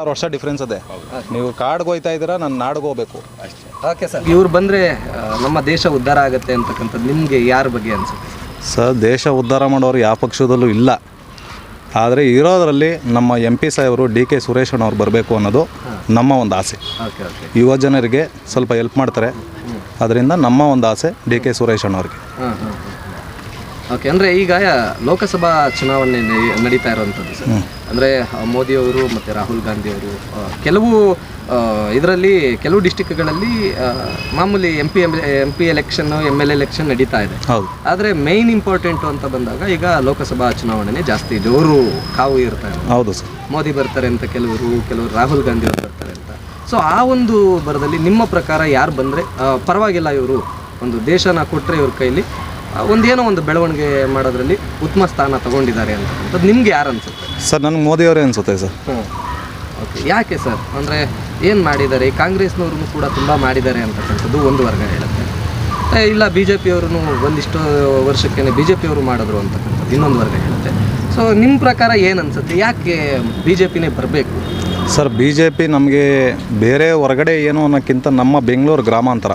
ಆರು ವರ್ಷ ಡಿಫ್ರೆನ್ಸ್ ಅದೇ. ನೀವು ಕಾಡ್ಗೆ ಹೋಯ್ತಾ ಇದ್ದೀರಾ ನಾನು ನಾಡ್ಗೆ ಹೋಗ್ಬೇಕು. ಓಕೆ ಸರ್ ಇವ್ರು ಬಂದರೆ ನಮ್ಮ ದೇಶ ಉದ್ಧಾರ ಆಗುತ್ತೆ ಅಂತಕ್ಕಂಥದ್ದು ನಿಮಗೆ ಯಾರ ಬಗ್ಗೆ ಅನಿಸುತ್ತೆ? ಸರ್ ದೇಶ ಉದ್ಧಾರ ಮಾಡೋರು ಯಾವ ಪಕ್ಷದಲ್ಲೂ ಇಲ್ಲ. ಆದರೆ ಇರೋದರಲ್ಲಿ ನಮ್ಮ ಎಂ ಪಿ ಸಾಹೇಬರು ಡಿ ಕೆ ಸುರೇಶ್ ಅವ್ರು ಬರಬೇಕು ಅನ್ನೋದು ನಮ್ಮ ಒಂದು ಆಸೆ. ಓಕೆ ಓಕೆ ಯುವ ಜನರಿಗೆ ಸ್ವಲ್ಪ ಹೆಲ್ಪ್ ಮಾಡ್ತಾರೆ. ಅದರಿಂದ ನಮ್ಮ ಒಂದು ಆಸೆ ಡಿ ಕೆ ಸುರೇಶ್ ಅವ್ರಿಗೆ ಹಾಂ ಹಾಂ ಓಕೆ ಅಂದರೆ ಈಗ ಲೋಕಸಭಾ ಚುನಾವಣೆ ನಡಿ- ನಡೀತಾ ಇರುವಂಥದ್ದು ಸರ್. ಅಂದರೆ ಮೋದಿಯವರು ಮತ್ತು ರಾಹುಲ್ ಗಾಂಧಿ ಅವರು ಕೆಲವು ಇದರಲ್ಲಿ ಕೆಲವು ಡಿಸ್ಟಿಕ್ಗಳಲ್ಲಿ ಮಾಮೂಲಿ M P M P election M L election ನಡೀತಾ ಇದೆ. ಹೌದು. ಆದರೆ ಮೇಯ್ನ್ ಇಂಪಾರ್ಟೆಂಟು ಅಂತ ಬಂದಾಗ ಈಗ ಲೋಕಸಭಾ ಚುನಾವಣೆ ಜಾಸ್ತಿ ಜೋರು ಕಾವು ಇರ್ತಾ ಇದೆ. ಹೌದು ಸರ್. ಮೋದಿ ಬರ್ತಾರೆ ಅಂತ ಕೆಲವರು ಕೆಲವರು ರಾಹುಲ್ ಗಾಂಧಿ ಅವರು ಬರ್ತಾರೆ ಅಂತ. ಸೊ ಆ ಒಂದು ಬರದಲ್ಲಿ ನಿಮ್ಮ ಪ್ರಕಾರ ಯಾರು ಬಂದರೆ ಪರವಾಗಿಲ್ಲ ಇವರು ಒಂದು ದೇಶನ ಕೊಟ್ಟರೆ ಇವ್ರ ಕೈಲಿ ಒಂದೇನೋ ಒಂದು ಬೆಳವಣಿಗೆ ಮಾಡೋದ್ರಲ್ಲಿ ಉತ್ತಮ ಸ್ಥಾನ ತಗೊಂಡಿದ್ದಾರೆ ಅಂತ ನಿಮ್ಗೆ ಯಾರು ಅನ್ಸುತ್ತೆ? ಸರ್ ನನಗೆ ಮೋದಿಯವರೇ ಅನಿಸುತ್ತೆ ಸರ್. ಓಕೆ ಯಾಕೆ ಸರ್? ಅಂದರೆ ಏನು ಮಾಡಿದ್ದಾರೆ? ಕಾಂಗ್ರೆಸ್ನವ್ರೂ ಕೂಡ ತುಂಬ ಮಾಡಿದ್ದಾರೆ ಅಂತಕ್ಕಂಥದ್ದು ಒಂದು ವರ್ಗ ಹೇಳುತ್ತೆ. ಏ, ಇಲ್ಲ ಬಿ ಜೆ ಪಿಯವ್ರೂ ಒಂದಿಷ್ಟು ವರ್ಷಕ್ಕೆ ಬಿ ಜೆ ಪಿಯವರು ಮಾಡಿದ್ರು ಅಂತಕ್ಕಂಥದ್ದು ಇನ್ನೊಂದು ವರ್ಗ ಹೇಳುತ್ತೆ. ಸೊ ನಿಮ್ಮ ಪ್ರಕಾರ ಏನು ಅನ್ಸುತ್ತೆ? ಯಾಕೆ ಬಿ ಜೆ ಪಿನೇ ಬರಬೇಕು? ಸರ್ ಬಿ ಜೆ ಪಿ ನಮಗೆ ಬೇರೆ ಹೊರಗಡೆ ಏನು ಅನ್ನೋಕ್ಕಿಂತ ನಮ್ಮ ಬೆಂಗಳೂರು ಗ್ರಾಮಾಂತರ.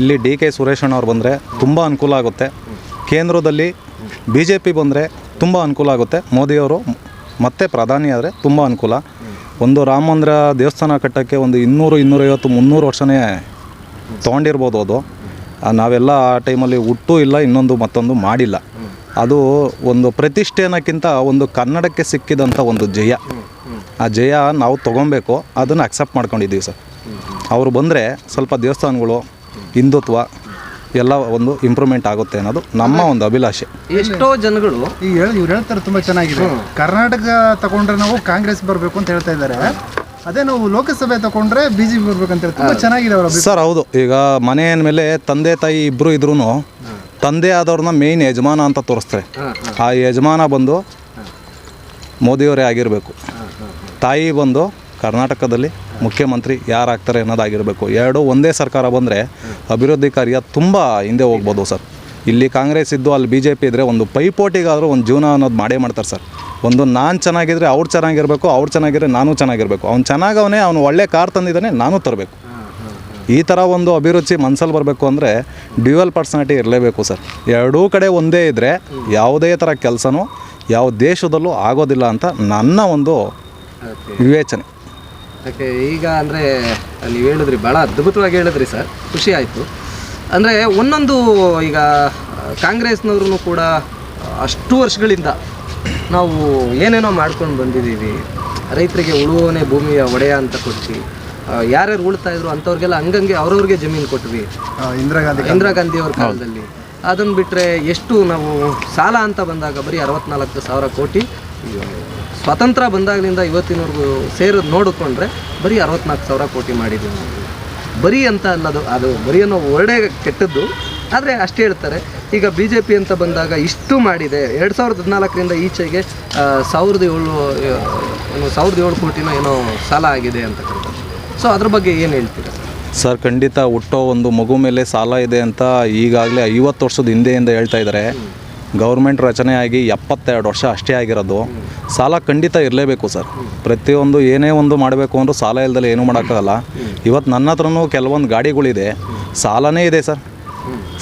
ಇಲ್ಲಿ ಡಿ ಕೆ ಸುರೇಶಣ್ಣವ್ರು ಬಂದರೆ ತುಂಬ ಅನುಕೂಲ ಆಗುತ್ತೆ. ಕೇಂದ್ರದಲ್ಲಿ ಬಿ ಜೆ ಪಿ ಬಂದರೆ ತುಂಬ ಅನುಕೂಲ ಆಗುತ್ತೆ. ಮೋದಿಯವರು ಮತ್ತೆ ಪ್ರಧಾನಿ ಆದರೆ ತುಂಬ ಅನುಕೂಲ. ಒಂದು ರಾಮ ಮಂದಿರ ದೇವಸ್ಥಾನ ಕಟ್ಟೋಕ್ಕೆ ಒಂದು ಇನ್ನೂರು, ಇನ್ನೂರೈವತ್ತು, ಮುನ್ನೂರು ವರ್ಷನೇ ತೊಗೊಂಡಿರ್ಬೋದು ಅದು. ನಾವೆಲ್ಲ ಆ ಟೈಮಲ್ಲಿ ಹುಟ್ಟೂ ಇಲ್ಲ, ಇನ್ನೊಂದು ಮತ್ತೊಂದು ಮಾಡಿಲ್ಲ. ಅದು ಒಂದು ಪ್ರತಿಷ್ಠೆನಕ್ಕಿಂತ ಒಂದು ಕನ್ನಡಕ್ಕೆ ಸಿಕ್ಕಿದಂಥ ಒಂದು ಜಯ. ಆ ಜಯ ನಾವು ತೊಗೊಬೇಕು ಅದನ್ನು ಅಕ್ಸೆಪ್ಟ್ ಮಾಡ್ಕೊಂಡಿದ್ದೀವಿ ಸರ್. ಅವರು ಬಂದರೆ ಸ್ವಲ್ಪ ದೇವಸ್ಥಾನಗಳು ಹಿಂದುತ್ವ ಎಲ್ಲ ಒಂದು ಇಂಪ್ರೂವ್ಮೆಂಟ್ ಆಗುತ್ತೆ ಅನ್ನೋದು ನಮ್ಮ ಒಂದು ಅಭಿಲಾಷೆ. ಎಷ್ಟೋ ಜನಗಳು ಈಗ ಹೇಳಿ ಇವ್ರು ಹೇಳ್ತಾರೆ ತುಂಬ ಚೆನ್ನಾಗಿದೆ. ಕರ್ನಾಟಕ ತಗೊಂಡ್ರೆ ನಾವು ಕಾಂಗ್ರೆಸ್ ಬರಬೇಕು ಅಂತ ಹೇಳ್ತಾ ಇದ್ದಾರೆ. ಅದೇ ನಾವು ಲೋಕಸಭೆ ತಗೊಂಡ್ರೆ ಬಿಜೆಪಿ ಬರ್ಬೇಕಂತ ಹೇಳಿ ತುಂಬ ಚೆನ್ನಾಗಿದೆ ಅವರ ಸರ್ ಹೌದು. ಈಗ ಮನೆ ಮೇಲೆ ತಂದೆ ತಾಯಿ ಇಬ್ಬರು ಇದ್ರೂ ತಂದೆ ಆದವ್ರನ್ನ ಮೇಯ್ನ್ ಯಜಮಾನ ಅಂತ ತೋರಿಸ್ತಾರೆ. ಆ ಯಜಮಾನ ಬಂದು ಮೋದಿಯವರೇ ಆಗಿರಬೇಕು. ತಾಯಿ ಬಂದು ಕರ್ನಾಟಕದಲ್ಲಿ ಮುಖ್ಯಮಂತ್ರಿ ಯಾರಾಗ್ತಾರೆ ಅನ್ನೋದಾಗಿರಬೇಕು. ಎರಡು ಒಂದೇ ಸರ್ಕಾರ ಬಂದರೆ ಅಭಿವೃದ್ಧಿ ಕಾರ್ಯ ತುಂಬ ಹಿಂದೆ ಹೋಗ್ಬೋದು ಸರ್. ಇಲ್ಲಿ ಕಾಂಗ್ರೆಸ್ ಇದ್ದು ಅಲ್ಲಿ ಬಿ ಜೆ ಪಿ ಇದ್ದರೆ ಒಂದು ಪೈಪೋಟಿಗಾದರೂ ಒಂದು ಜೀವನ ಅನ್ನೋದು ಮಾಡೇ ಮಾಡ್ತಾರೆ ಸರ್. ಒಂದು ನಾನು ಚೆನ್ನಾಗಿದ್ದರೆ ಅವ್ರು ಚೆನ್ನಾಗಿರಬೇಕು, ಅವ್ರು ಚೆನ್ನಾಗಿದ್ರೆ ನಾನು ಚೆನ್ನಾಗಿರಬೇಕು. ಅವ್ನು ಚೆನ್ನಾಗವನೇ, ಅವನು ಒಳ್ಳೆ ಕಾರ್ ತಂದಿದ್ದಾನೆ, ನಾನು ತರಬೇಕು. ಈ ಥರ ಒಂದು ಅಭಿರುಚಿ ಮನಸ್ಸಲ್ಲಿ ಬರಬೇಕು ಅಂದರೆ ಡ್ಯುಯಲ್ ಪರ್ಸನಾಲಿಟಿ ಇರಲೇಬೇಕು ಸರ್. ಎರಡೂ ಕಡೆ ಒಂದೇ ಇದ್ದರೆ ಯಾವುದೇ ಥರ ಕೆಲಸನೂ ಯಾವ ದೇಶದಲ್ಲೂ ಆಗೋದಿಲ್ಲ ಅಂತ ನನ್ನ ಒಂದು ವಿವೇಚನೆ. ಓಕೆ ಈಗ ಅಂದರೆ ನೀವು ಹೇಳಿದ್ರಿ ಭಾಳ ಅದ್ಭುತವಾಗಿ ಹೇಳಿದ್ರಿ ಸರ್. ಖುಷಿ ಆಯಿತು. ಅಂದರೆ ಒಂದೊಂದು ಈಗ ಕಾಂಗ್ರೆಸ್ನವ್ರೂ ಕೂಡ ಅಷ್ಟು ವರ್ಷಗಳಿಂದ ನಾವು ಏನೇನೋ ಮಾಡ್ಕೊಂಡು ಬಂದಿದ್ದೀವಿ. ರೈತರಿಗೆ ಉಳುವನೇ ಭೂಮಿಯ ಒಡೆಯ ಅಂತ ಕೊಟ್ಟು ಯಾರ್ಯಾರು ಉಳ್ತಾ ಇದ್ರು ಅಂಥವ್ರಿಗೆಲ್ಲ ಹಂಗಂಗೆ ಅವ್ರವ್ರಿಗೆ ಜಮೀನು ಕೊಟ್ವಿ. ಇಂದಿರಾ ಗಾಂಧಿ ಇಂದಿರಾ ಗಾಂಧಿ ಅವ್ರ ಕಾಲದಲ್ಲಿ. ಅದನ್ನು ಬಿಟ್ಟರೆ ಎಷ್ಟು ನಾವು ಸಾಲ ಅಂತ ಬಂದಾಗ ಬರೀ ಅರವತ್ನಾಲ್ಕು ಸಾವಿರ ಕೋಟಿ. ಈ ಸ್ವತಂತ್ರ ಬಂದಾಗಲಿಂದ ಇವತ್ತಿನವರೆಗೂ ಸೇರೋದು ನೋಡಿಕೊಂಡ್ರೆ ಬರೀ ಅರವತ್ನಾಲ್ಕು ಸಾವಿರ ಕೋಟಿ ಮಾಡಿದ್ದೀವಿ ನಾವು. ಬರೀ ಅಂತ ಅನ್ನೋದು ಅದು ಬರೀ ಅನ್ನೋ ಒಳ್ಳೆ ಕೆಟ್ಟದ್ದು. ಆದರೆ ಅಷ್ಟೇ ಹೇಳ್ತಾರೆ, ಈಗ ಬಿ ಜೆ ಪಿ ಅಂತ ಬಂದಾಗ ಇಷ್ಟು ಮಾಡಿದೆ. ಎರಡು ಸಾವಿರದ ಹದಿನಾಲ್ಕರಿಂದ ಈಚೆಗೆ ಸಾವಿರದ ಏಳು ಏನು, ಸಾವಿರದ ಏಳು ಕೋಟಿನೋ ಏನೋ ಸಾಲ ಆಗಿದೆ ಅಂತಕ್ಕಂಥದ್ದು ಸೊ ಅದ್ರ ಬಗ್ಗೆ ಏನು ಹೇಳ್ತೀರಾ? ಸರ್, ಖಂಡಿತ, ಹುಟ್ಟೋ ಒಂದು ಮಗು ಮೇಲೆ ಸಾಲ ಇದೆ ಅಂತ ಈಗಾಗಲೇ ಐವತ್ತು ವರ್ಷದ ಹಿಂದೆಯಿಂದ ಹೇಳ್ತಾ ಇದ್ದಾರೆ. ಗೌರ್ಮೆಂಟ್ ರಚನೆ ಆಗಿ ಎಪ್ಪತ್ತೆರಡು ವರ್ಷ ಅಷ್ಟೇ ಆಗಿರೋದು. ಸಾಲ ಖಂಡಿತ ಇರಲೇಬೇಕು ಸರ್. ಪ್ರತಿಯೊಂದು ಏನೇ ಒಂದು ಮಾಡಬೇಕು ಅಂದರೂ ಸಾಲ ಇಲ್ದಲೆ ಏನೂ ಮಾಡೋಕ್ಕಾಗಲ್ಲ. ಇವತ್ತು ನನ್ನ ಹತ್ರನೂ ಕೆಲವೊಂದು ಗಾಡಿಗಳಿದೆ. ಸಾಲನೇ ಇದೆ ಸರ್.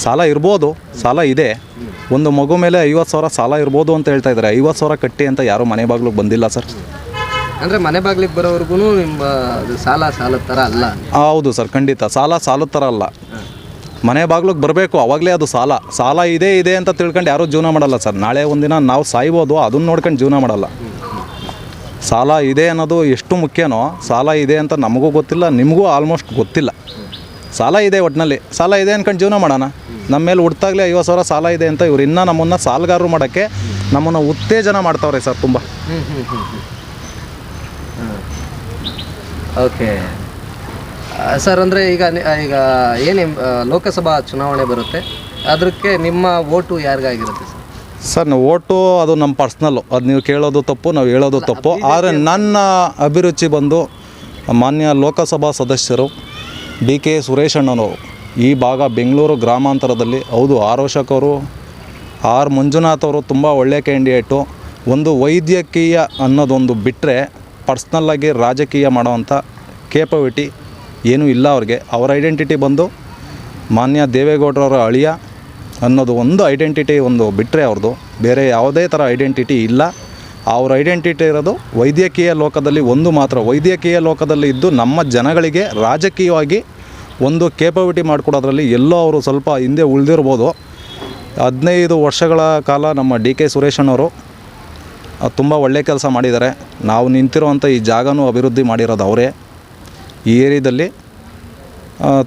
ಸಾಲ ಇರ್ಬೋದು ಸಾಲ ಇದೆ. ಒಂದು ಮಗು ಮೇಲೆ ಐವತ್ತು ಸಾವಿರ ಸಾಲ ಇರ್ಬೋದು ಅಂತ ಹೇಳ್ತಾ ಇದ್ದಾರೆ. ಐವತ್ತು ಸಾವಿರ ಕಟ್ಟಿ ಅಂತ ಯಾರೂ ಮನೆ ಬಾಗ್ಲಿಗೆ ಬಂದಿಲ್ಲ ಸರ್. ಅಂದರೆ ಮನೆ ಬಾಗ್ಲಿಗೆ ಬರೋವರೆಗೂ ನಿಮ್ಮ ಸಾಲ ಸಾಲದ ಥರ ಅಲ್ಲ. ಹೌದು ಸರ್ ಖಂಡಿತ. ಸಾಲ ಸಾಲದ ಥರ ಅಲ್ಲ. ಮನೆ ಬಾಗ್ಲಿಗೆ ಬರಬೇಕು, ಅವಾಗಲೇ ಅದು ಸಾಲ. ಸಾಲ ಇದೆ ಇದೆ ಅಂತ ತಿಳ್ಕೊಂಡು ಯಾರೂ ಜೀವನ ಮಾಡಲ್ಲ ಸರ್. ನಾಳೆ ಒಂದಿನ ನಾವು ಸಾಯ್ಬೋದು, ಅದನ್ನ ನೋಡ್ಕೊಂಡು ಜೀವನ ಮಾಡಲ್ಲ. ಸಾಲ ಇದೆ ಅನ್ನೋದು ಎಷ್ಟು ಮುಖ್ಯನೋ, ಸಾಲ ಇದೆ ಅಂತ ನಮಗೂ ಗೊತ್ತಿಲ್ಲ, ನಿಮಗೂ ಆಲ್ಮೋಸ್ಟ್ ಗೊತ್ತಿಲ್ಲ. ಸಾಲ ಇದೆ ಒಟ್ಟಿನಲ್ಲಿ ಸಾಲ ಇದೆ ಅನ್ಕೊಂಡು ಜೀವನ ಮಾಡೋಣ. ನಮ್ಮ ಮೇಲೆ ಹುಡ್ತಾಗಲೇ ಐವತ್ತು ಸಾವಿರ ಸಾಲ ಇದೆ ಅಂತ ಇವ್ರು ಇನ್ನೂ ನಮ್ಮನ್ನು ಸಾಲಗಾರರು ಮಾಡೋಕ್ಕೆ ನಮ್ಮನ್ನು ಉತ್ತೇಜನ ಮಾಡ್ತಾವ್ರೆ ಸರ್ ತುಂಬ. ಓಕೆ ಸರ್ ಅಂದರೆ ಈಗ ಈಗ ಏನು ಲೋಕಸಭಾ ಚುನಾವಣೆ ಬರುತ್ತೆ ಅದಕ್ಕೆ ನಿಮ್ಮ ಓಟು ಯಾರಿಗಾಗಿರುತ್ತೆ ಸರ್? ಸರ್ ನಾವು ಓಟು ಅದು ನಮ್ಮ ಪರ್ಸ್ನಲ್ಲು. ಅದು ನೀವು ಕೇಳೋದು ತಪ್ಪು ನಾವು ಹೇಳೋದು ತಪ್ಪು. ಆದರೆ ನನ್ನ ಅಭಿರುಚಿ ಬಂದು ಮಾನ್ಯ ಲೋಕಸಭಾ ಸದಸ್ಯರು ಡಿ ಕೆ ಸುರೇಶ್ ಅಣ್ಣನವರು ಈ ಭಾಗ ಬೆಂಗಳೂರು ಗ್ರಾಮಾಂತರದಲ್ಲಿ ಹೌದು ಅವರು ಆರ್ ಮಂಜುನಾಥ್ ಅವರು ತುಂಬ ಒಳ್ಳೆಯ ಕ್ಯಾಂಡಿಡೇಟು. ಒಂದು ವೈದ್ಯಕೀಯ ಅನ್ನೋದೊಂದು ಬಿಟ್ಟರೆ ಪರ್ಸ್ನಲ್ಲಾಗಿ ರಾಜಕೀಯ ಮಾಡುವಂಥ ಕೇಪಬಿಲಿಟಿ ಏನೂ ಇಲ್ಲ ಅವ್ರಿಗೆ. ಅವ್ರ ಐಡೆಂಟಿಟಿ ಬಂದು ಮಾನ್ಯ ದೇವೇಗೌಡರವರ ಅಳಿಯ ಅನ್ನೋದು ಒಂದು ಐಡೆಂಟಿಟಿ ಒಂದು ಬಿಟ್ಟರೆ ಅವ್ರದ್ದು. ಬೇರೆ ಯಾವುದೇ ಥರ ಐಡೆಂಟಿಟಿ ಇಲ್ಲ. ಅವ್ರ ಐಡೆಂಟಿಟಿ ಇರೋದು ವೈದ್ಯಕೀಯ ಲೋಕದಲ್ಲಿ ಒಂದು ಮಾತ್ರ. ವೈದ್ಯಕೀಯ ಲೋಕದಲ್ಲಿ ಇದ್ದು ನಮ್ಮ ಜನಗಳಿಗೆ ರಾಜಕೀಯವಾಗಿ ಒಂದು ಕೇಪಬಿಲಿಟಿ ಮಾಡಿಕೊಡೋದ್ರಲ್ಲಿ ಎಲ್ಲೋ ಅವರು ಸ್ವಲ್ಪ ಹಿಂದೆ ಉಳಿದಿರ್ಬೋದು. ಹದಿನೈದು ವರ್ಷಗಳ ಕಾಲ ನಮ್ಮ ಡಿ ಕೆ ಸುರೇಶನವರು ತುಂಬ ಒಳ್ಳೆ ಕೆಲಸ ಮಾಡಿದ್ದಾರೆ. ನಾವು ನಿಂತಿರುವಂಥ ಈ ಜಾಗನೂ ಅಭಿವೃದ್ಧಿ ಮಾಡಿರೋದು ಅವರೇ. ಈ ಏರಿಯಾದಲ್ಲಿ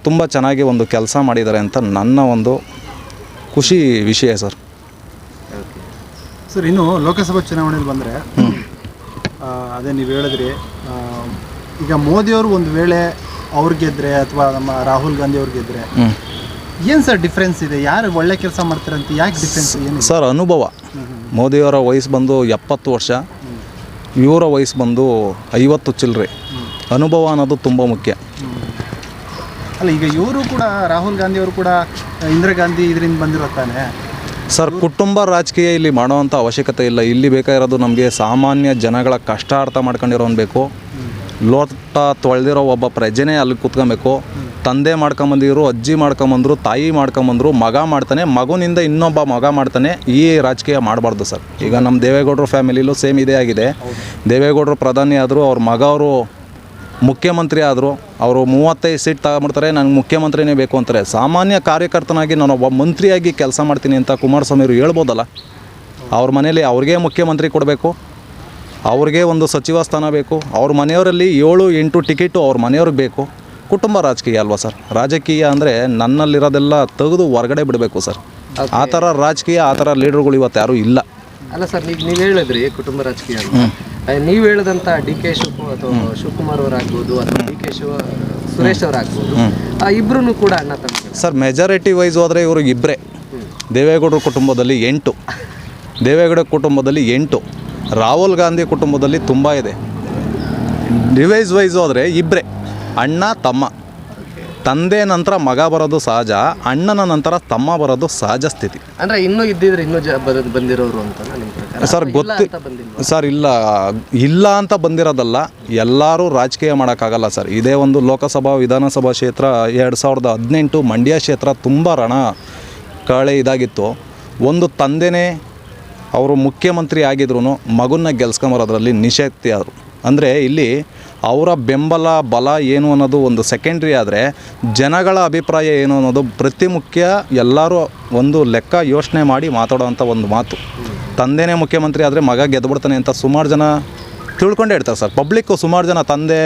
ತುಂಬ ಚೆನ್ನಾಗಿ ಒಂದು ಕೆಲಸ ಮಾಡಿದ್ದಾರೆ ಅಂತ ನನ್ನ ಒಂದು ಖುಷಿ ವಿಷಯ ಸರ್. ಸರ್ ಇನ್ನು ಲೋಕಸಭಾ ಚುನಾವಣೆಯಲ್ಲಿ ಬಂದರೆ ಅದೇ ನೀವು ಹೇಳಿದ್ರಿ ಈಗ ಮೋದಿಯವರು ಒಂದು ವೇಳೆ ಅವ್ರು ಗೆದ್ರೆ ಅಥವಾ ನಮ್ಮ ರಾಹುಲ್ ಗಾಂಧಿ ಅವ್ರು ಗೆದ್ರೆ ಏನು ಸರ್ ಡಿಫ್ರೆನ್ಸ್ ಇದೆ? ಯಾರು ಒಳ್ಳೆ ಕೆಲಸ ಮಾಡ್ತಾರಂತ ಯಾಕೆ ಡಿಫ್ರೆನ್ಸ್ ಏನು ಸರ್ ಅನುಭವ. ಮೋದಿಯವರ ವಯಸ್ಸು ಬಂದು ಎಪ್ಪತ್ತು ವರ್ಷ ಇವರ ವಯಸ್ಸು ಬಂದು ಐವತ್ತು ಚಿಲ್ಲರೆ ಅನುಭವ ಅನ್ನೋದು ತುಂಬ ಮುಖ್ಯ. ಅಲ್ಲ ಈಗ ಇವರು ಕೂಡ ರಾಹುಲ್ ಗಾಂಧಿ ಅವರು ಕೂಡ ಇಂದಿರಾ ಗಾಂಧಿ ಇದರಿಂದ ಬಂದಿರುತ್ತಾನೆ ತಾನೆ? ಸರ್ ಕುಟುಂಬ ರಾಜಕೀಯ ಇಲ್ಲಿ ಮಾಡೋವಂಥ ಅವಶ್ಯಕತೆ ಇಲ್ಲ. ಇಲ್ಲಿ ಬೇಕಾಗಿರೋದು ನಮಗೆ ಸಾಮಾನ್ಯ ಜನಗಳ ಕಷ್ಟ ಅರ್ಥ ಮಾಡ್ಕೊಂಡಿರೋನ್ ಬೇಕು. ಲೋಟ ತೊಳೆದಿರೋ ಒಬ್ಬ ಪ್ರಜೆನೇ ಅಲ್ಲಿ ಕೂತ್ಕೊಬೇಕು. ತಂದೆ ಮಾಡ್ಕೊಂಬಂದಿರು ಅಜ್ಜಿ ಮಾಡ್ಕೊಂಬಂದ್ರು ತಾಯಿ ಮಾಡ್ಕೊಂಬಂದ್ರು ಮಗ ಮಾಡ್ತಾನೆ ಮಗುನಿಂದ ಇನ್ನೊಬ್ಬ ಮಗ ಮಾಡ್ತಾನೆ ಈ ರಾಜಕೀಯ ಮಾಡಬಾರ್ದು ಸರ್. ಈಗ ನಮ್ಮ ದೇವೇಗೌಡರು ಫ್ಯಾಮಿಲಿಲೂ ಸೇಮ್ ಇದೇ ಆಗಿದೆ. ದೇವೇಗೌಡರು ಪ್ರಧಾನಿ ಆದರೂ ಅವ್ರ ಮಗ ಅವರು ಮುಖ್ಯಮಂತ್ರಿ ಆದರೂ ಅವರು ಮೂವತ್ತೈದು ಸೀಟ್ ತಗೊಂಬಿಡ್ತಾರೆ ನನಗೆ ಮುಖ್ಯಮಂತ್ರಿನೇ ಬೇಕು ಅಂತಾರೆ. ಸಾಮಾನ್ಯ ಕಾರ್ಯಕರ್ತನಾಗಿ ನಾನು ಒಬ್ಬ ಮಂತ್ರಿಯಾಗಿ ಕೆಲಸ ಮಾಡ್ತೀನಿ ಅಂತ ಕುಮಾರಸ್ವಾಮಿ ಅವರು ಹೇಳ್ಬೋದಲ್ಲ? ಅವ್ರ ಮನೇಲಿ ಅವ್ರಿಗೆ ಮುಖ್ಯಮಂತ್ರಿ ಕೊಡಬೇಕು ಅವ್ರಿಗೆ ಒಂದು ಸಚಿವ ಸ್ಥಾನ ಬೇಕು ಅವ್ರ ಮನೆಯವರಲ್ಲಿ ಏಳು ಎಂಟು ಟಿಕೆಟು ಅವ್ರ ಮನೆಯವ್ರಿಗೆ ಬೇಕು. ಕುಟುಂಬ ರಾಜಕೀಯ ಅಲ್ವಾ ಸರ್? ರಾಜಕೀಯ ಅಂದರೆ ನನ್ನಲ್ಲಿರೋದೆಲ್ಲ ತೆಗೆದು ಹೊರಗಡೆ ಬಿಡಬೇಕು ಸರ್. ಆ ಥರ ರಾಜಕೀಯ ಆ ಥರ ಲೀಡರ್ಗಳು ಇವತ್ತು ಯಾರೂ ಇಲ್ಲ. ಅಲ್ಲ ಸರ್ ಈಗ ನೀವು ಹೇಳಿದ್ರಿ ಕುಟುಂಬ ರಾಜಕೀಯ ನೀವು ಹೇಳಿದಂಥ ಡಿ ಕೆ ಶಿವ ಅಥವಾ ಶಿವಕುಮಾರ್ ಅವರಾಗ್ಬೋದು ಅಥವಾ ಡಿ ಕೆ ಶಿವ ಸುರೇಶ್ ಅವರಾಗ್ಬೋದು. ಆ ಇಬ್ರು ಕೂಡ ಅಣ್ಣ ತಮ್ಮ ಸರ್ ಮೆಜಾರಿಟಿ ವೈಸ್ ಹೋದರೆ ಇವ್ರಿಗೆ ಇಬ್ಬರೇ ದೇವೇಗೌಡರ ಕುಟುಂಬದಲ್ಲಿ ಎಂಟು. ದೇವೇಗೌಡ ಕುಟುಂಬದಲ್ಲಿ ಎಂಟು. ರಾಹುಲ್ ಗಾಂಧಿ ಕುಟುಂಬದಲ್ಲಿ ತುಂಬ ಇದೆ. ಡಿವೈಸ್ ವೈಸ್ ಹೋದರೆ ಇಬ್ಬರೇ ಅಣ್ಣ ತಮ್ಮ. ತಂದೆ ನಂತರ ಮಗ ಬರೋದು ಸಹಜ ಅಣ್ಣನ ನಂತರ ತಮ್ಮ ಬರೋದು ಸಹಜ ಸ್ಥಿತಿ. ಅಂದ್ರೆ ಇನ್ನೂ ಇದ್ದಿದ್ರೆ ಇನ್ನೂ ಜ ಬರೋದು ಬಂದಿರೋರು ಅಂತ ನಿಮ್ಮ ಪ್ರಕಾರ? ಸರ್ ಗೊತ್ತ ಸರ್ ಇಲ್ಲ. ಇಲ್ಲ ಅಂತ ಬಂದಿರೋದಲ್ಲ ಎಲ್ಲರೂ ರಾಜಕೀಯ ಮಾಡೋಕ್ಕಾಗಲ್ಲ ಸರ್. ಇದೇ ಒಂದು ಲೋಕಸಭಾ ವಿಧಾನಸಭಾ ಕ್ಷೇತ್ರ ಎರಡು ಸಾವಿರದ ಹದಿನೆಂಟು ಮಂಡ್ಯ ಕ್ಷೇತ್ರ ತುಂಬ ರಣ ಕಳೆ ಇದಾಗಿತ್ತು. ಒಂದು ತಂದೆನೇ ಅವರು ಮುಖ್ಯಮಂತ್ರಿ ಆಗಿದ್ರು ಮಗುನ ಗೆಲ್ಸ್ಕೊಂಬರೋದ್ರಲ್ಲಿ ನಿಷೇಧಿ ಆದರು ಅಂದರೆ ಇಲ್ಲಿ ಅವರ ಬೆಂಬಲ, ಬಲ ಏನು ಅನ್ನೋದು ಒಂದು ಸೆಕೆಂಡ್ರಿ ಆದರೆ ಜನಗಳ ಅಭಿಪ್ರಾಯ ಏನು ಅನ್ನೋದು ಪ್ರತಿ ಮುಖ್ಯ ಎಲ್ಲರೂ ಒಂದು ಲೆಕ್ಕ ಯೋಚನೆ ಮಾಡಿ ಮಾತಾಡೋವಂಥ ಒಂದು ಮಾತು. ತಂದೆಯೇ ಮುಖ್ಯಮಂತ್ರಿ ಆದರೆ ಮಗ ಗೆದ್ಬಿಡ್ತಾನೆ ಅಂತ ಸುಮಾರು ಜನ ತಿಳ್ಕೊಂಡೇ ಇರ್ತಾರೆ ಸರ್. ಪಬ್ಲಿಕ್ಕು ಸುಮಾರು ಜನ ತಂದೆ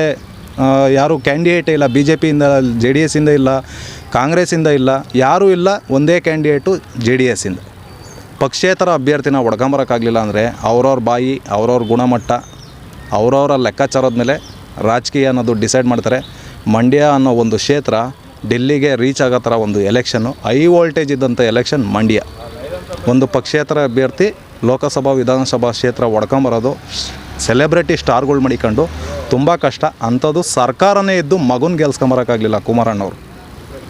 ಯಾರು ಕ್ಯಾಂಡಿಡೇಟ್ ಇಲ್ಲ ಬಿ ಜೆ ಪಿಯಿಂದ ಜೆ ಡಿ ಎಸ್ಸಿಂದ ಇಲ್ಲ ಕಾಂಗ್ರೆಸ್ಸಿಂದ ಇಲ್ಲ, ಯಾರೂ ಇಲ್ಲ, ಒಂದೇ ಕ್ಯಾಂಡಿಡೇಟು ಜೆ ಡಿ ಎಸ್ಸಿಂದ ಪಕ್ಷೇತರ ಅಭ್ಯರ್ಥಿನ ಒಡ್ಕೊಂಬರೋಕ್ಕಾಗಲಿಲ್ಲ ಅಂದರೆ ಅವ್ರವ್ರ ಬಾಯಿ, ಅವ್ರವ್ರ ಗುಣಮಟ್ಟ ಅವ್ರವರ ಲೆಕ್ಕಾಚಾರದ ಮೇಲೆ ರಾಜಕೀಯ ಅನ್ನೋದು ಡಿಸೈಡ್ ಮಾಡ್ತಾರೆ. ಮಂಡ್ಯ ಅನ್ನೋ ಒಂದು ಕ್ಷೇತ್ರ ಡೆಲ್ಲಿಗೆ ರೀಚ್ ಆಗೋ ಥರ ಒಂದು ಎಲೆಕ್ಷನ್ನು ಹೈ ವೋಲ್ಟೇಜ್ ಇದ್ದಂಥ ಎಲೆಕ್ಷನ್ ಮಂಡ್ಯ. ಒಂದು ಪಕ್ಷೇತರ ಅಭ್ಯರ್ಥಿ ಲೋಕಸಭಾ, ವಿಧಾನಸಭಾ ಕ್ಷೇತ್ರ ಒಡ್ಕೊಂಬರೋದು ಸೆಲೆಬ್ರಿಟಿ ಸ್ಟಾರ್ಗಳು ಮಡಿಕೊಂಡು ತುಂಬ ಕಷ್ಟ. ಅಂಥದ್ದು ಸರ್ಕಾರನೇ ಇದ್ದು ಮಗುನ ಗೆಲ್ಸ್ಕೊಂಬರೋಕ್ಕಾಗಲಿಲ್ಲ ಕುಮಾರಣ್ಣವರು.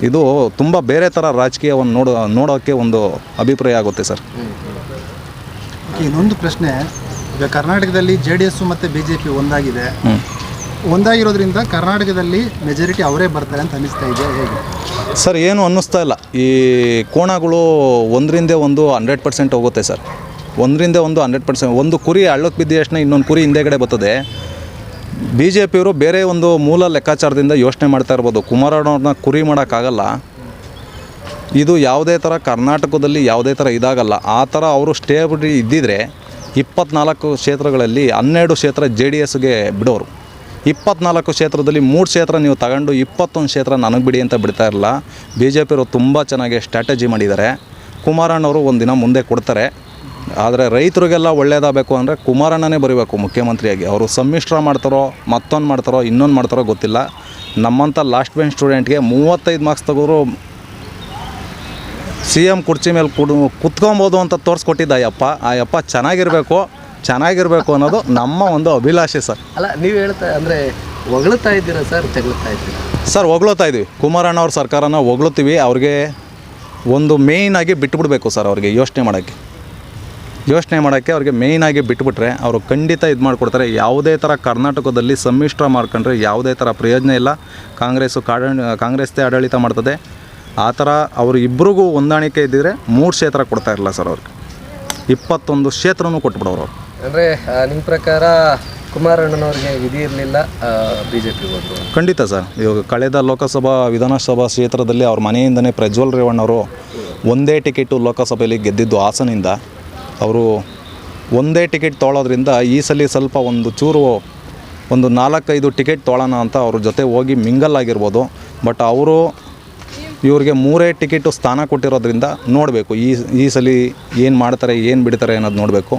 ಇದು ತುಂಬ ಬೇರೆ ಥರ ರಾಜಕೀಯವನ್ನು ನೋಡೋ, ನೋಡೋಕ್ಕೆ ಒಂದು ಅಭಿಪ್ರಾಯ ಆಗುತ್ತೆ ಸರ್. ಇನ್ನೊಂದು ಪ್ರಶ್ನೆ. ಈಗ ಕರ್ನಾಟಕದಲ್ಲಿ ಜೆ ಡಿ ಎಸ್ ಮತ್ತು ಬಿ ಜೆ ಪಿ ಒಂದಾಗಿದೆ. ಒಂದಾಗಿರೋದ್ರಿಂದ ಕರ್ನಾಟಕದಲ್ಲಿ ಮೆಜಾರಿಟಿ ಅವರೇ ಬರ್ತಾರೆ ಅಂತ ಅನಿಸ್ತಾ ಇದೆ ಹೇಗೆ? ಸರ್ ಏನು ಅನ್ನಿಸ್ತಾ ಇಲ್ಲ. ಈ ಕೋಣಗಳು ಒಂದರಿಂದ ಒಂದು ಹಂಡ್ರೆಡ್ ಪರ್ಸೆಂಟ್ ಹೋಗುತ್ತೆ ಸರ್. ಒಂದರಿಂದ ಒಂದು ಹಂಡ್ರೆಡ್ ಪರ್ಸೆಂಟ್ ಒಂದು ಕುರಿ ಅಳ್ಳಕ್ಕೆ ಬಿದ್ದ ಇನ್ನೊಂದು ಕುರಿ ಹಿಂದೆಗಡೆ ಬರ್ತದೆ. ಬಿ ಜೆ ಪಿಯವರು ಬೇರೆ ಒಂದು ಮೂಲ ಲೆಕ್ಕಾಚಾರದಿಂದ ಯೋಚನೆ ಮಾಡ್ತಾ ಇರ್ಬೋದು. ಕುಮಾರಣ್ಣವ್ರನ್ನ ಕುರಿ ಮಾಡೋಕ್ಕಾಗಲ್ಲ. ಇದು ಯಾವುದೇ ಥರ ಕರ್ನಾಟಕದಲ್ಲಿ ಯಾವುದೇ ಥರ ಇದಾಗಲ್ಲ. ಆ ಥರ ಅವರು ಸ್ಟೇಬಿಲಿಟಿ ಇದ್ದಿದ್ರೆ ಇಪ್ಪತ್ನಾಲ್ಕು ಕ್ಷೇತ್ರಗಳಲ್ಲಿ ಹನ್ನೆರಡು ಕ್ಷೇತ್ರ ಜೆ ಡಿ ಎಸ್ಗೆ ಬಿಡೋರು. ಇಪ್ಪತ್ನಾಲ್ಕು ಕ್ಷೇತ್ರದಲ್ಲಿ ಮೂರು ಕ್ಷೇತ್ರ ನೀವು ತಗೊಂಡು ಇಪ್ಪತ್ತೊಂದು ಕ್ಷೇತ್ರ ನನಗೆ ಬಿಡಿ ಅಂತ ಬಿಡ್ತಾ ಇರಲ್ಲ. ಬಿ ಜೆ ಪಿಯವರು ತುಂಬ ಚೆನ್ನಾಗಿ ಸ್ಟ್ರಾಟಜಿ ಮಾಡಿದ್ದಾರೆ. ಕುಮಾರಣ್ಣವರು ಒಂದಿನ ಮುಂದೆ ಕೊಡ್ತಾರೆ. ಆದರೆ ರೈತರಿಗೆಲ್ಲ ಒಳ್ಳೇದಾಗಬೇಕು ಅಂದರೆ ಕುಮಾರಣ್ಣನೇ ಬರೀಬೇಕು ಮುಖ್ಯಮಂತ್ರಿಯಾಗಿ. ಅವರು ಸಮ್ಮಿಶ್ರ ಮಾಡ್ತಾರೋ, ಮತ್ತೊಂದು ಮಾಡ್ತಾರೋ, ಇನ್ನೊಂದು ಮಾಡ್ತಾರೋ ಗೊತ್ತಿಲ್ಲ. ನಮ್ಮಂಥ ಲಾಸ್ಟ್ ಬೆಂಚ್ ಸ್ಟೂಡೆಂಟ್ಗೆ ಮೂವತ್ತೈದು ಮಾರ್ಕ್ಸ್ ತೆಗೆದ್ರು ಸಿ ಎಂ ಕುರ್ಚಿ ಮೇಲೆ ಕುಡ್ ಕುತ್ಕೊಬೋದು ಅಂತ ತೋರಿಸ್ಕೊಟ್ಟಿದ್ದ ಅಯ್ಯಪ್ಪ ಯಪ್ಪ ಆ ಯಪ್ಪ ಚೆನ್ನಾಗಿರಬೇಕು ಚೆನ್ನಾಗಿರಬೇಕು ಅನ್ನೋದು ನಮ್ಮ ಒಂದು ಅಭಿಲಾಷೆ ಸರ್. ಅಲ್ಲ ನೀವು ಹೇಳ್ತಾ ಅಂದರೆ ಹೊಗಳುತ್ತಾ ಇದ್ದೀರಾ ಸರ್ ತೆಗಳುತ್ತಾ ಇದ್ದೀರಾ? ಸರ್ ಹೊಗಳುತ್ತಾ ಇದ್ವಿ ಕುಮಾರಣ್ಣ ಅವ್ರ ಸರ್ಕಾರನ ಹೊಗಳುತ್ತೀವಿ ಅವ್ರಿಗೆ ಒಂದು ಮೇಯ್ನಾಗಿ ಬಿಟ್ಬಿಡ್ಬೇಕು ಸರ್ ಅವ್ರಿಗೆ ಯೋಚನೆ ಮಾಡೋಕ್ಕೆ. ಯೋಚನೆ ಮಾಡೋಕ್ಕೆ ಅವ್ರಿಗೆ ಮೇಯ್ನಾಗಿ ಬಿಟ್ಬಿಟ್ರೆ ಅವರು ಖಂಡಿತ ಇದು ಮಾಡಿಕೊಡ್ತಾರೆ. ಯಾವುದೇ ಥರ ಕರ್ನಾಟಕದಲ್ಲಿ ಸಮ್ಮಿಶ್ರ ಮಾಡ್ಕೊಂಡ್ರೆ ಯಾವುದೇ ಥರ ಪ್ರಯೋಜನ ಇಲ್ಲ. ಕಾಂಗ್ರೆಸ್ಸು ಕಾಡ ಕಾಂಗ್ರೆಸ್ದೇ ಆಡಳಿತ ಮಾಡ್ತದೆ. ಆ ಥರ ಅವರು ಇಬ್ಬರಿಗೂ ಹೊಂದಾಣಿಕೆ ಇದ್ದಿದ್ರೆ ಮೂರು ಕ್ಷೇತ್ರ ಕೊಡ್ತಾ ಇರಲ್ಲ ಸರ್ ಅವ್ರಿಗೆ. ಇಪ್ಪತ್ತೊಂದು ಕ್ಷೇತ್ರನೂ ಕೊಟ್ಬಿಡೋರು ಅವ್ರು. ಅಂದರೆ ನಿಮ್ಮ ಪ್ರಕಾರ ಕುಮಾರಣ್ಣನವ್ರಿಗೆ ವಿಧಿ ಇರಲಿಲ್ಲ ಬಿ ಜೆ ಪಿ ಒಂದು ಖಂಡಿತ ಸರ್. ಇವಾಗ ಕಳೆದ ಲೋಕಸಭಾ ವಿಧಾನಸಭಾ ಕ್ಷೇತ್ರದಲ್ಲಿ ಅವ್ರ ಮನೆಯಿಂದನೇ ಪ್ರಜ್ವಲ್ ರೇವಣ್ಣವರು ಒಂದೇ ಟಿಕೆಟು ಲೋಕಸಭೆಯಲ್ಲಿ ಗೆದ್ದಿದ್ದು ಹಾಸನಿಂದ. ಅವರು ಒಂದೇ ಟಿಕೆಟ್ ತೊಗೊಳೋದ್ರಿಂದ ಈ ಸಲ ಸ್ವಲ್ಪ ಒಂದು ಚೂರು ಒಂದು ನಾಲ್ಕೈದು ಟಿಕೆಟ್ ತೊಗೊಳ್ಳೋಣ ಅಂತ ಅವ್ರ ಜೊತೆ ಹೋಗಿ ಮಿಂಗಲ್ ಆಗಿರ್ಬೋದು. ಬಟ್ ಅವರು ಇವ್ರಿಗೆ ಮೂರೇ ಟಿಕೆಟು ಸ್ಥಾನ ಕೊಟ್ಟಿರೋದ್ರಿಂದ ನೋಡಬೇಕು ಈ ಈ ಸಲ ಏನು ಮಾಡ್ತಾರೆ, ಏನು ಬಿಡ್ತಾರೆ ಅನ್ನೋದು ನೋಡಬೇಕು.